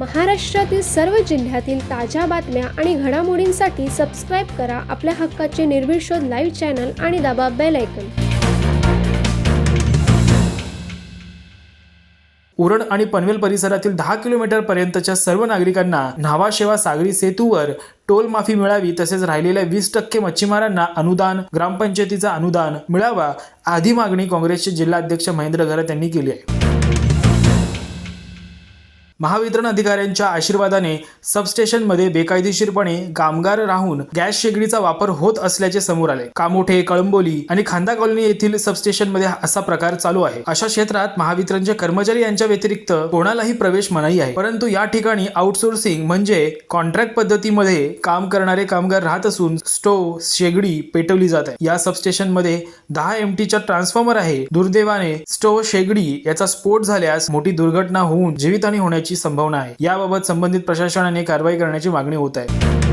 महाराष्ट्रातील सर्व जिल्ह्यातील ताज्या बातम्या आणि घडामोडींसाठी सबस्क्राईब करा आपल्या हक्काचे निर्भीड लाईव्ह चॅनल आणि दाबा बेल ऐकन उरण आणि पनवेल परिसरातील दहा किलोमीटर पर्यंतच्या सर्व नागरिकांना न्हावाशेवा सागरी सेतूवर टोल माफी मिळावी तसेच राहिलेल्या वीस टक्के मच्छीमारांना अनुदान ग्रामपंचायतीचा अनुदान मिळावा आदी मागणी काँग्रेसचे जिल्हाध्यक्ष महेंद्र घरत यांनी केली आहे. महावितरण अधिकाऱ्यांच्या आशीर्वादाने सबस्टेशनमध्ये बेकायदेशीरपणे कामगार राहून गॅस शेगडीचा वापर होत असल्याचे समोर आले. कामोठे कळंबोली आणि खांदा कॉलनी येथील सबस्टेशनमध्ये असा प्रकार चालू आहे. अशा क्षेत्रात महावितरणचे कर्मचारी यांच्या व्यतिरिक्त कोणालाही प्रवेश मनाई आहे. परंतु या ठिकाणी आउटसोर्सिंग म्हणजे कॉन्ट्रॅक्ट पद्धतीमध्ये काम करणारे कामगार राहत असून स्टोव शेगडी पेटवली जात आहे. या सबस्टेशनमध्ये दहा एम टीचा ट्रान्सफॉर्मर आहे. दुर्दैवाने स्टोव शेगडी याचा स्फोट झाल्यास मोठी दुर्घटना होऊन जीवितहानी होण्याची संभावना आहे. याबाबत संबंधित प्रशासनाने कारवाई करण्याची मागणी होत आहे.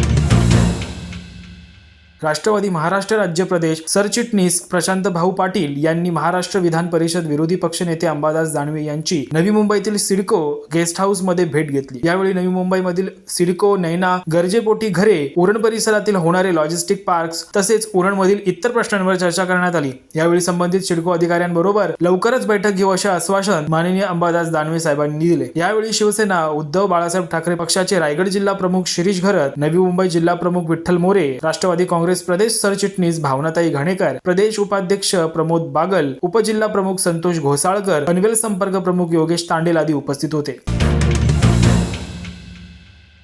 राष्ट्रवादी महाराष्ट्र राज्य प्रदेश सरचिटणीस प्रशांत भाऊ पाटील यांनी महाराष्ट्र विधान परिषद विरोधी पक्षनेते अंबादास दानवे यांची नवी मुंबईतील सिडको गेस्ट हाऊसमध्ये भेट घेतली. यावेळी नवी मुंबईमधील सिडको नैना गरजेपोटी घरे उरण परिसरातील होणारे लॉजिस्टिक पार्क्स तसेच उरणमधील इतर प्रश्नांवर चर्चा करण्यात आली. यावेळी संबंधित सिडको अधिकाऱ्यांबरोबर लवकरच बैठक घेऊ असे आश्वासन माननीय अंबादास दानवे साहेबांनी दिले. यावेळी शिवसेना उद्धव बाळासाहेब ठाकरे पक्षाचे रायगड जिल्हा प्रमुख शिरीष घरत नवी मुंबई जिल्हा प्रमुख विठ्ठल मोरे राष्ट्रवादी काँग्रेस प्रदेश सरचिटणीस भावनाताई घाणेकर प्रदेश उपाध्यक्ष प्रमोद बागल उपजिल्हा प्रमुख संतोष घोसाळकर पनवेल संपर्क प्रमुख योगेश तांडेल आदी उपस्थित होते.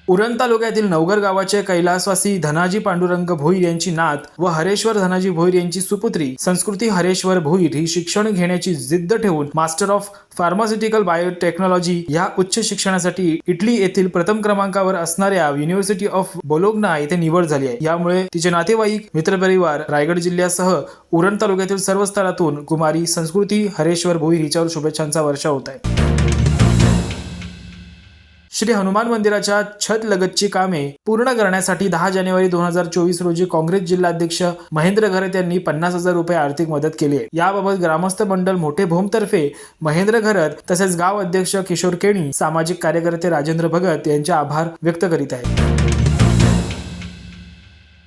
उरण तालुक्यातील नवगर गावाचे कैलासवासी धनाजी पांडुरंग भोईर यांची नात व हरेश्वर धनाजी भोईर यांची सुपुत्री संस्कृती हरेश्वर भोईर ही शिक्षण घेण्याची जिद्द ठेवून मास्टर ऑफ फार्मास्युटिकल बायोटेक्नॉलॉजी या उच्च शिक्षणासाठी इटली येथील प्रथम क्रमांकावर असणाऱ्या युनिव्हर्सिटी ऑफ बोलोग्ना येथे निवड झाली आहे. यामुळे तिचे नातेवाईक मित्रपरिवार रायगड जिल्ह्यासह उरण तालुक्यातील सर्व स्तरातून कुमारी संस्कृती हरेश्वर भोईर हिच्यावर शुभेच्छांचा वर्षा होत आहे. श्री हनुमान मंदिराच्या छत लगतची कामे पूर्ण करण्यासाठी दहा जानेवारी दोन हजार चोवीस रोजी काँग्रेस जिल्हाध्यक्ष महेंद्र घरत यांनी पन्नास हजार रुपये आर्थिक मदत केली आहे. याबाबत ग्रामस्थ मंडल मोठे भोमतर्फे महेंद्र घरत तसेच गाव अध्यक्ष किशोर केणी सामाजिक कार्यकर्ते राजेंद्र भगत यांचे आभार व्यक्त करीत आहेत.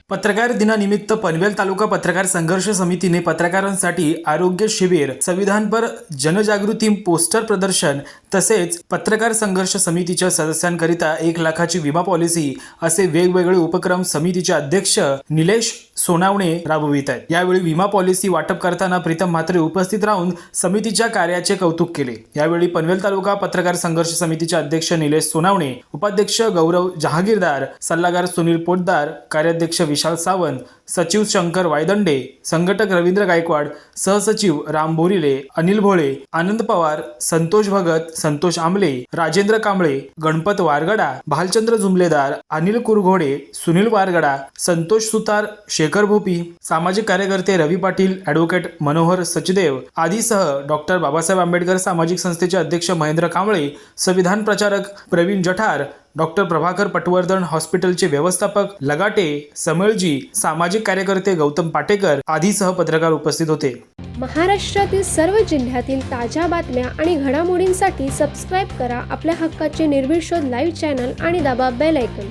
पत्रकार दिनानिमित्त पनवेल तालुका पत्रकार संघर्ष समितीने पत्रकारांसाठी आरोग्य शिबिर संविधानपर जनजागृती पोस्टर प्रदर्शन तसेच पत्रकार संघर्ष समितीच्या सदस्यांकरिता एक लाखाची विमा पॉलिसी असे वेगवेगळे उपक्रम समितीचे अध्यक्ष निलेश सोनावणे राबवित आहेत. यावेळी विमा पॉलिसी वाटप करताना प्रीतम म्हात्रे उपस्थित राहून समितीच्या कार्याचे कौतुक केले. यावेळी पनवेल तालुका पत्रकार संघर्ष समितीचे अध्यक्ष निलेश सोनावणे उपाध्यक्ष गौरव जहागीरदार सल्लागार सुनील पोटदार कार्याध्यक्ष विशाल सावंत सचिव शंकर वायदंडे संघटक रवींद्र गायकवाड सहसचिव राम बोरिले अनिल भोळे आनंद पवार संतोष भगत संतोष आमले राजेंद्र कांबळे गणपत वारगडा भालचंद्र जुमलेदार अनिल कुरघोडे सुनील वारगडा संतोष सुतार शेखर भोपी सामाजिक कार्यकर्ते रवी पाटील ॲडव्होकेट मनोहर सचदेव आदीसह डॉक्टर बाबासाहेब आंबेडकर सामाजिक संस्थेचे अध्यक्ष महेंद्र कांबळे संविधान प्रचारक प्रवीण जठार डॉक्टर प्रभाकर पटवर्धन हॉस्पिटलचे व्यवस्थापक लगाटे समळजी सामाजिक कार्यकर्ते गौतम पाटेकर आदीसह पत्रकार उपस्थित होते. महाराष्ट्रातील सर्व जिल्ह्यातील ताज्या बातम्या आणि घडामोडींसाठी सबस्क्राईब करा आपल्या हक्काचे निर्भीड लाईव्ह चॅनल आणि दाबा बेल ऐकन